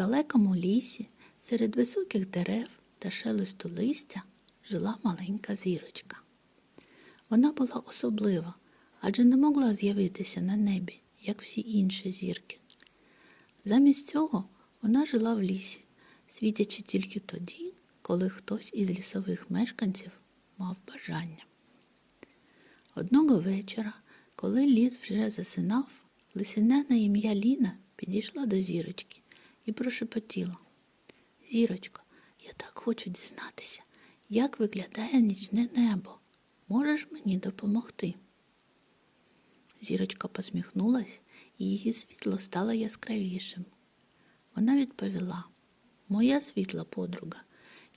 далекому лісі, серед високих дерев та шелесту листя, жила маленька зірочка. Вона була особлива, адже не могла з'явитися на небі, як всі інші зірки. Замість цього вона жила в лісі, світячи тільки тоді, коли хтось із лісових мешканців мав бажання. Одного вечора, коли ліс вже засинав, лисине на ім'я Ліна підійшла до зірочки і прошепотіла. Зірочко, я так хочу дізнатися, як виглядає нічне небо. Можеш мені допомогти? Зірочка посміхнулась, і її світло стало яскравішим. Вона відповіла: Моя світла подруга,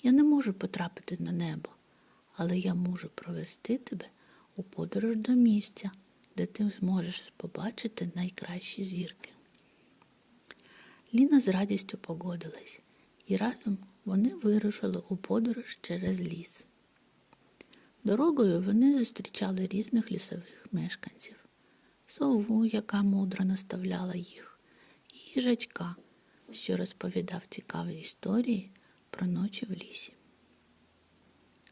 я не можу потрапити на небо, але я можу провести тебе у подорож до місця, де ти зможеш побачити найкращі зірки. Ліна з радістю погодилась, і разом вони вирушили у подорож через ліс. Дорогою вони зустрічали різних лісових мешканців, сову, яка мудро наставляла їх, і їжачка, що розповідав цікаві історії про ночі в лісі.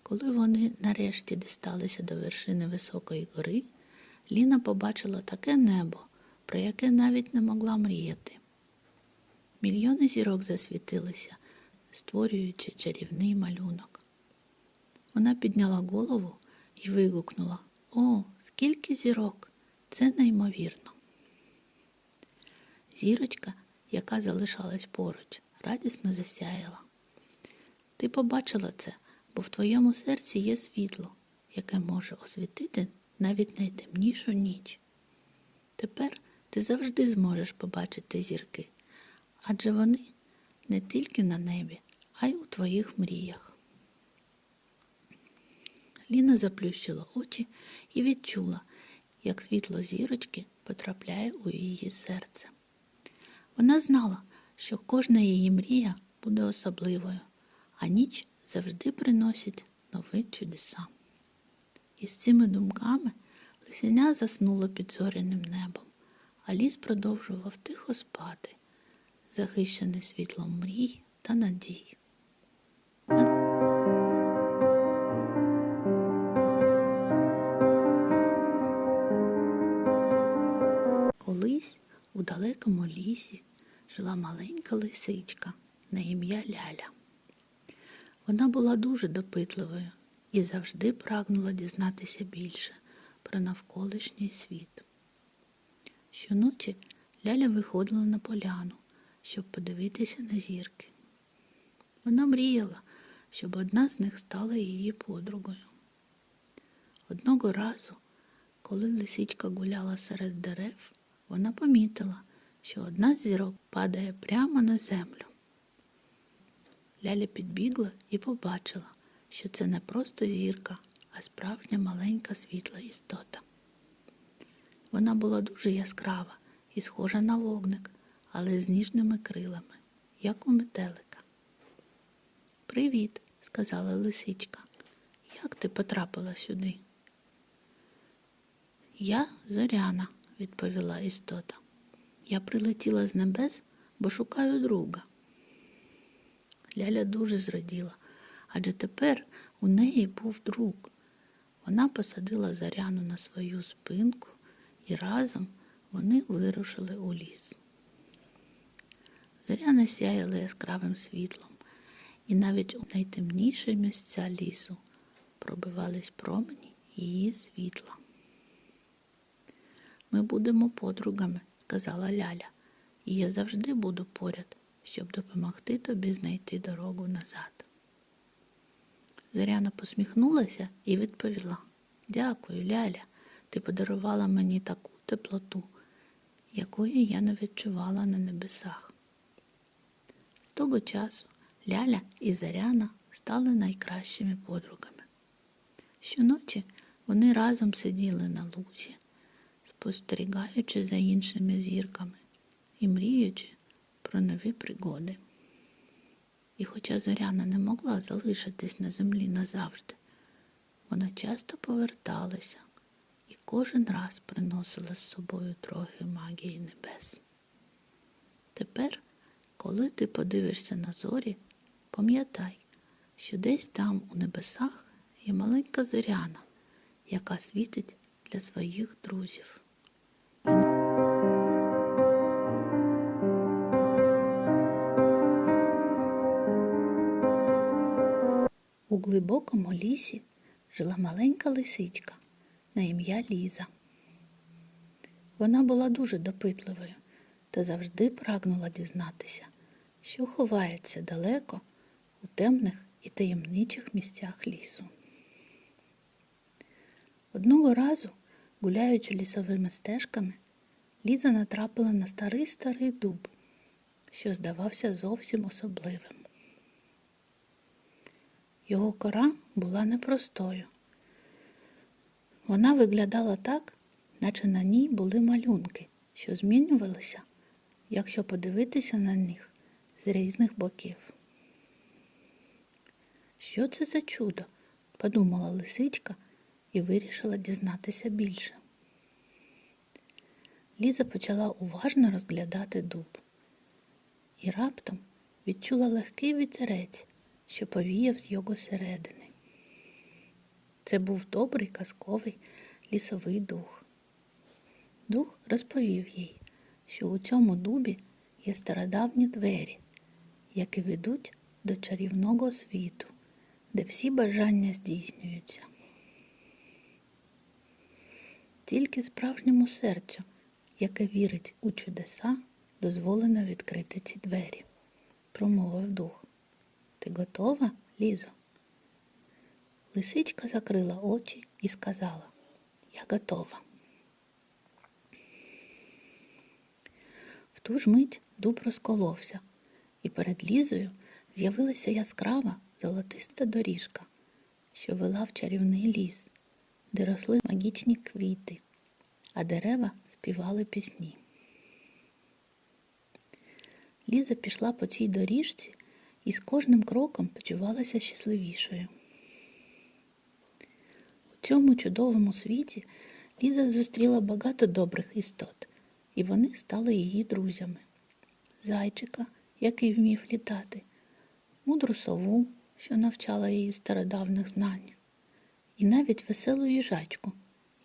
Коли вони нарешті дісталися до вершини високої гори, Ліна побачила таке небо, про яке навіть не могла мріяти. Мільйони зірок засвітилися, створюючи чарівний малюнок. Вона підняла голову і вигукнула О, скільки зірок! Це неймовірно. Зірочка, яка залишалась поруч, радісно засяяла. Ти побачила це, бо в твоєму серці є світло, яке може освітити навіть найтемнішу ніч. Тепер ти завжди зможеш побачити зірки, адже вони не тільки на небі, а й у твоїх мріях. Ліна заплющила очі і відчула, як світло зірочки потрапляє у її серце. Вона знала, що кожна її мрія буде особливою, а ніч завжди приносить нові чудеса. І з цими думками лисеня заснула під зоряним небом, а ліс продовжував тихо спати, захищений світлом мрій та надій. Колись у далекому лісі жила маленька лисичка на ім'я Ляля. Вона була дуже допитливою і завжди прагнула дізнатися більше про навколишній світ. Щоночі Ляля виходила на поляну, щоб подивитися на зірки. Вона мріяла, щоб одна з них стала її подругою. Одного разу, коли лисичка гуляла серед дерев, вона помітила, що одна з зірок падає прямо на землю. Ляля підбігла і побачила, що це не просто зірка, а справжня маленька світла істота. Вона була дуже яскрава і схожа на вогник, але з ніжними крилами, як у метелика. Привіт, сказала лисичка. Як ти потрапила сюди? Я зоряна, відповіла істота. Я прилетіла з небес, бо шукаю друга. Ляля дуже зраділа, адже тепер у неї був друг. Вона посадила заряну на свою спинку, і разом вони вирушили у ліс. Зоряна сяяла яскравим світлом, і навіть у найтемніші місця лісу пробивались промені її світла. Ми будемо подругами, сказала Ляля, і я завжди буду поряд, щоб допомогти тобі знайти дорогу назад. Зоряна посміхнулася і відповіла Дякую, Ляля, ти подарувала мені таку теплоту, якої я не відчувала на небесах. З того часу Ляля і Заряна стали найкращими подругами. Щоночі вони разом сиділи на лузі, спостерігаючи за іншими зірками і мріючи про нові пригоди. І хоча Зоряна не могла залишитись на землі назавжди, вона часто поверталася і кожен раз приносила з собою трохи магії небес. Тепер, Коли ти подивишся на зорі, пам'ятай, що десь там у небесах є маленька зоряна, яка світить для своїх друзів. У глибокому лісі жила маленька лисичка на ім'я Ліза. Вона була дуже допитливою та завжди прагнула дізнатися, що ховається далеко у темних і таємничих місцях лісу. Одного разу, гуляючи лісовими стежками, Ліза натрапила на старий старий дуб, що здавався зовсім особливим. Його кора була непростою. Вона виглядала так, наче на ній були малюнки, що змінювалися, якщо подивитися на них з різних боків. Що це за чудо? подумала лисичка і вирішила дізнатися більше. Ліза почала уважно розглядати дуб і раптом відчула легкий вітерець, що повіяв з його середини. Це був добрий казковий лісовий дух. Дух розповів їй, що у цьому дубі є стародавні двері, які ведуть до чарівного світу, де всі бажання здійснюються. Тільки справжньому серцю, яке вірить у чудеса, дозволено відкрити ці двері, промовив дух. Ти готова, Лізо? Лисичка закрила очі і сказала, я готова. В ту ж мить дуб розколовся, і перед Лізою з'явилася яскрава золотиста доріжка, що вела в чарівний ліс, де росли магічні квіти, а дерева співали пісні. Ліза пішла по цій доріжці і з кожним кроком почувалася щасливішою. У цьому чудовому світі Ліза зустріла багато добрих істот, і вони стали її друзями. Зайчика, який вмів літати, мудру сову, що навчала її стародавних знань, і навіть веселу їжачку,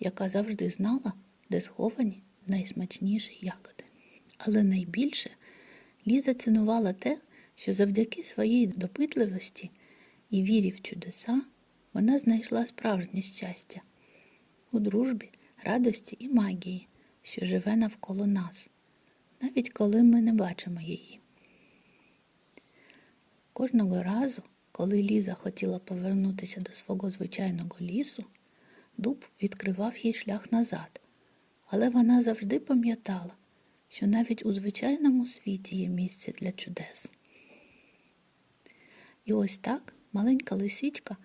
яка завжди знала, де сховані найсмачніші ягоди. Але найбільше Ліза цінувала те, що завдяки своїй допитливості і вірі в чудеса вона знайшла справжнє щастя у дружбі, радості і магії, що живе навколо нас, навіть коли ми не бачимо її. Кожного разу, коли Ліза хотіла повернутися до свого звичайного лісу, дуб відкривав їй шлях назад, але вона завжди пам'ятала, що навіть у звичайному світі є місце для чудес. І ось так маленька лисичка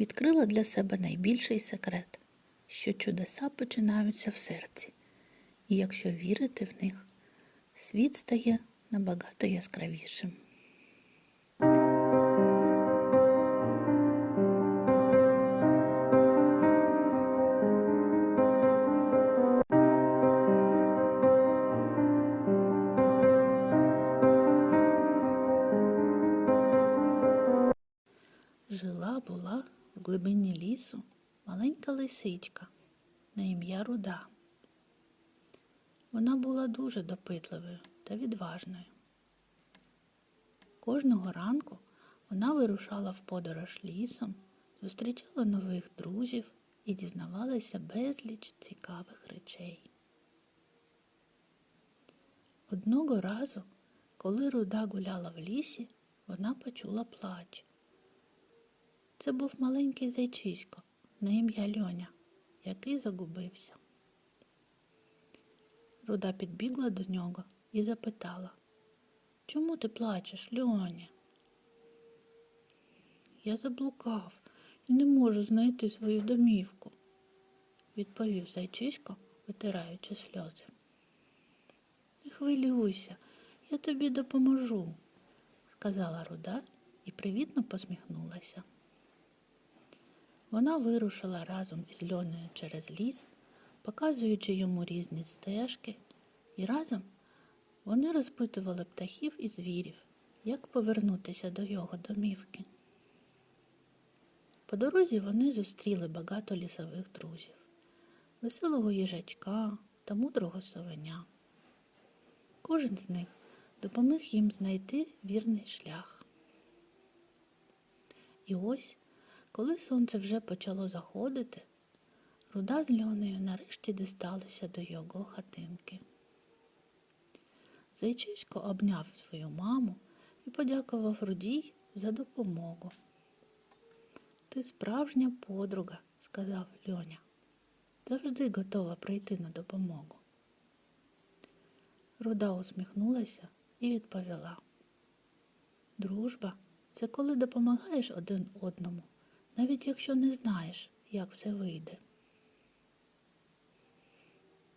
відкрила для себе найбільший секрет, що чудеса починаються в серці, і якщо вірити в них, світ стає набагато яскравішим. Була в глибині лісу маленька лисичка на ім'я Руда. Вона була дуже допитливою та відважною. Кожного ранку вона вирушала в подорож лісом, зустрічала нових друзів і дізнавалася безліч цікавих речей. Одного разу, коли руда гуляла в лісі, вона почула плач. Це був маленький зайчисько на ім'я Льоня, який загубився. Руда підбігла до нього і запитала, чому ти плачеш, Льоня? Я заблукав і не можу знайти свою домівку, відповів зайчисько, витираючи сльози. Не хвилюйся, я тобі допоможу, сказала руда і привітно посміхнулася. Вона вирушила разом із льонею через ліс, показуючи йому різні стежки, і разом Вони розпитували птахів і звірів, як повернутися до його домівки. По дорозі вони зустріли багато лісових друзів, веселого їжачка та мудрого совеня. Кожен з них допоміг їм знайти вірний шлях. І ось, коли сонце вже почало заходити, руда з льонею нарешті дісталися до його хатинки. Зайчисько обняв свою маму і подякував Рудій за допомогу. Ти справжня подруга, сказав Льоня. Завжди готова прийти на допомогу. Руда усміхнулася і відповіла. Дружба це коли допомагаєш один одному, навіть якщо не знаєш, як все вийде.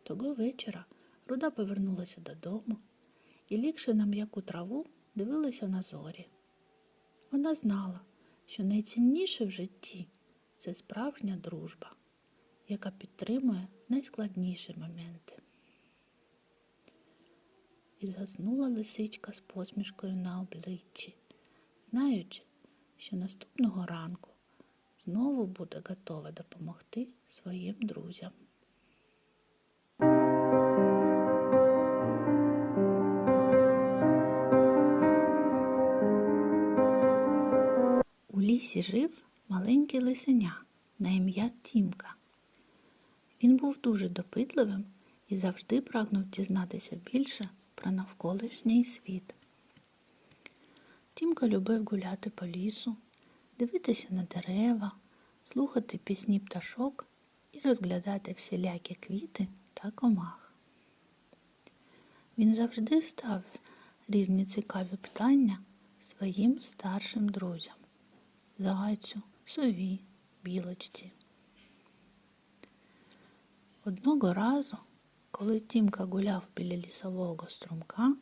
Того вечора руда повернулася додому і, лігши на м'яку траву, дивилася на зорі. Вона знала, що найцінніше в житті це справжня дружба, яка підтримує найскладніші моменти. І заснула лисичка з посмішкою на обличчі, знаючи, що наступного ранку знову буде готова допомогти своїм друзям. У лісі жив маленький лисеня на ім'я Тімка. Він був дуже допитливим і завжди прагнув дізнатися більше про навколишній світ. Тімка любив гуляти по лісу, дивитися на дерева, слухати пісні пташок і розглядати всілякі квіти та комах. Він завжди ставив різні цікаві питання своїм старшим друзям зайцю, сові, білочці. Одного разу, коли Тімка гуляв біля лісового струмка,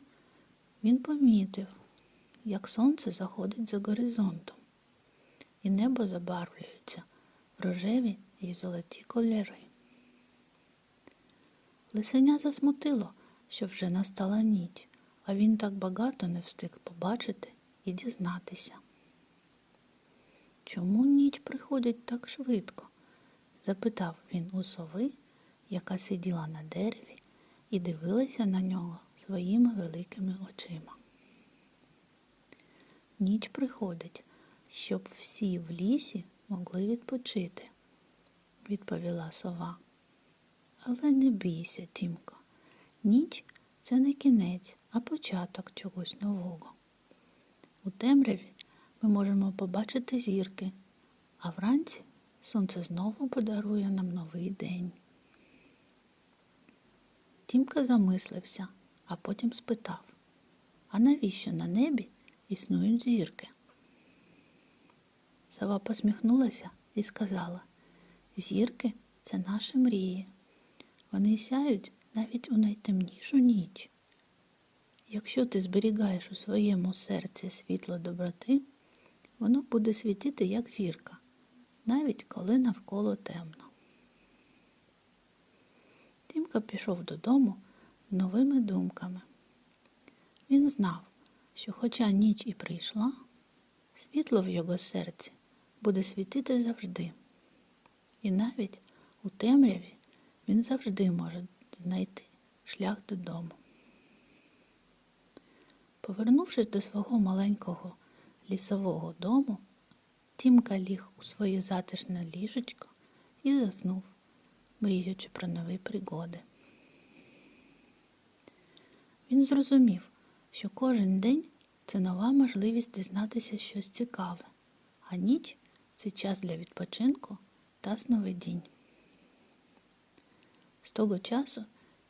він помітив, як сонце заходить за горизонтом, і небо забарвлюється в рожеві і золоті кольори. Лисеня засмутило, що вже настала ніч, а він так багато не встиг побачити і дізнатися. Чому ніч приходить так швидко? запитав він у сови, яка сиділа на дереві і дивилася на нього своїми великими очима. Ніч приходить, щоб всі в лісі могли відпочити, відповіла сова. Але не бійся, Тімко, ніч це не кінець, а початок чогось нового. У темряві ми можемо побачити зірки, а вранці сонце знову подарує нам новий день. Тімка замислився, а потім спитав, а навіщо на небі існують зірки? Сова посміхнулася і сказала, зірки це наші мрії. Вони сяють навіть у найтемнішу ніч. Якщо ти зберігаєш у своєму серці світло доброти, воно буде світити, як зірка, навіть коли навколо темно. Тімка пішов додому з новими думками. Він знав, що, хоча ніч і прийшла, світло в його серці буде світити завжди. І навіть у темряві він завжди може знайти шлях додому. Повернувшись до свого маленького лісового дому, Тімка ліг у своє затишне ліжечко і заснув, мріючи про нові пригоди. Він зрозумів, що кожен день це нова можливість дізнатися щось цікаве, а ніч це час для відпочинку та сновидінь. З того часу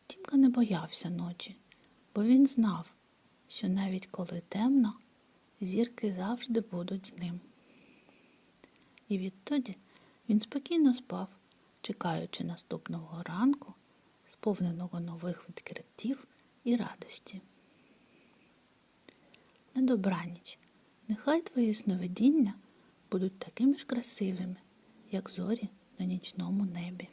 Тімка не боявся ночі, бо він знав, що навіть коли темно, зірки завжди будуть з ним. І відтоді він спокійно спав, чекаючи наступного ранку, сповненого нових відкриттів і радості. На добраніч, нехай твої сновидіння будуть такими ж красивими, як зорі на нічному небі.